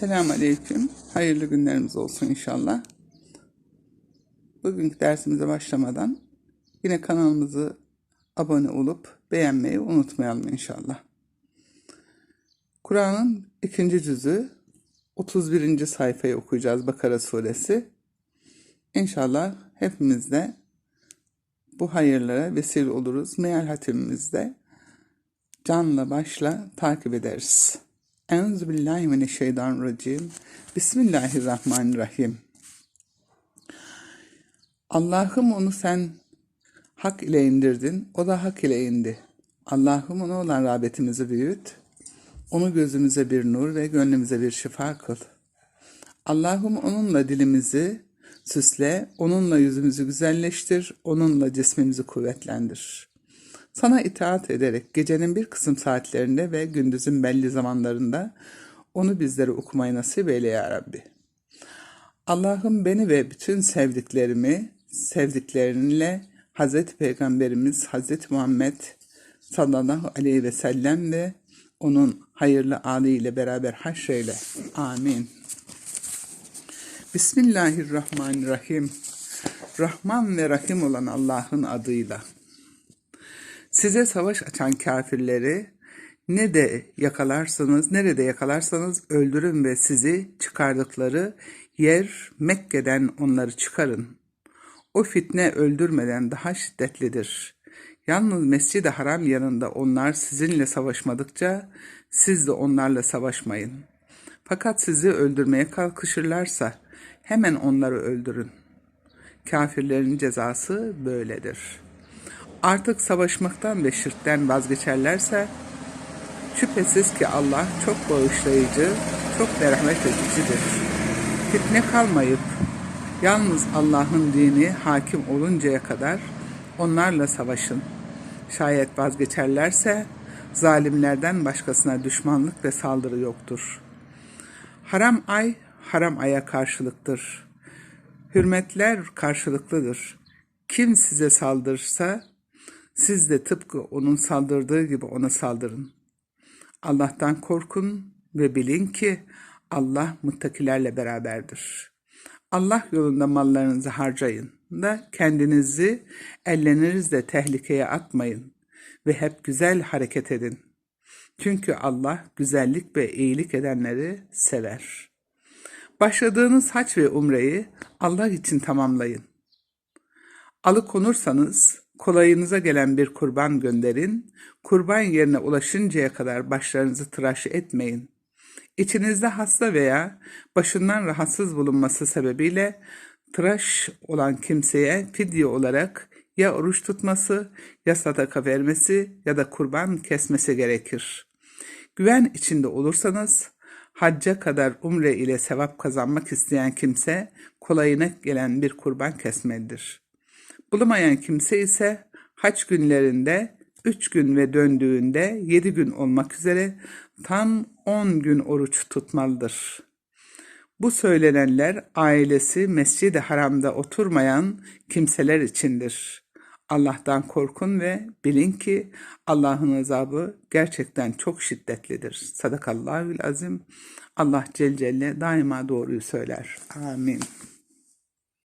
Selamun Aleyküm. Hayırlı günlerimiz olsun inşallah. Bugünkü dersimize başlamadan yine kanalımızı abone olup beğenmeyi unutmayalım inşallah. Kur'an'ın ikinci cüzü 31. sayfayı okuyacağız Bakara suresi. İnşallah hepimiz de bu hayırlara vesile oluruz. Meal hatimimizde canla başla takip ederiz. Euzubillahimineşşeytanirracim. Bismillahirrahmanirrahim. Allah'ım onu sen hak ile indirdin, o da hak ile indi. Allah'ım ona olan rağbetimizi büyüt, onu gözümüze bir nur ve gönlümüze bir şifa kıl. Allah'ım onunla dilimizi süsle, onunla yüzümüzü güzelleştir, onunla cismimizi kuvvetlendir. Sana itaat ederek gecenin bir kısım saatlerinde ve gündüzün belli zamanlarında onu bizlere okumayı nasip eyle ya Rabbi. Allah'ım beni ve bütün sevdiklerimi sevdiklerinle Hazreti Peygamberimiz Hazreti Muhammed sallallahu aleyhi ve sellem ve onun hayırlı ile beraber haşreyle. Amin. Bismillahirrahmanirrahim. Rahman ve Rahim olan Allah'ın adıyla. Size savaş açan kafirleri ne de yakalarsanız, nerede yakalarsanız öldürün ve sizi çıkardıkları yer Mekke'den onları çıkarın. O fitne öldürmeden daha şiddetlidir. Yalnız Mescid-i Haram yanında onlar sizinle savaşmadıkça siz de onlarla savaşmayın. Fakat sizi öldürmeye kalkışırlarsa hemen onları öldürün. Kafirlerin cezası böyledir.'' Artık savaşmaktan ve şirkten vazgeçerlerse şüphesiz ki Allah çok bağışlayıcı, çok merhamet edicidir. Fitne kalmayıp yalnız Allah'ın dini hakim oluncaya kadar onlarla savaşın. Şayet vazgeçerlerse zalimlerden başkasına düşmanlık ve saldırı yoktur. Haram ay haram aya karşılıktır. Hürmetler karşılıklıdır. Kim size saldırırsa siz de tıpkı onun saldırdığı gibi ona saldırın. Allah'tan korkun ve bilin ki Allah muttakilerle beraberdir. Allah yolunda mallarınızı harcayın da kendinizi ellerinizle tehlikeye atmayın ve hep güzel hareket edin. Çünkü Allah güzellik ve iyilik edenleri sever. Başladığınız haç ve umreyi Allah için tamamlayın. Alıkonursanız Kolayınıza gelen bir kurban gönderin, kurban yerine ulaşıncaya kadar başlarınızı tıraş etmeyin. İçinizde hasta veya başından rahatsız bulunması sebebiyle tıraş olan kimseye fidye olarak ya oruç tutması, ya sadaka vermesi ya da kurban kesmesi gerekir. Güven içinde olursanız, hacca kadar umre ile sevap kazanmak isteyen kimse kolayına gelen bir kurban kesmelidir.'' Bulamayan kimse ise haç günlerinde üç gün ve döndüğünde yedi gün olmak üzere tam on gün oruç tutmalıdır. Bu söylenenler ailesi Mescid-i Haram'da oturmayan kimseler içindir. Allah'tan korkun ve bilin ki Allah'ın azabı gerçekten çok şiddetlidir. Sadakallahül azim. Allah Celle Celle daima doğruyu söyler. Amin.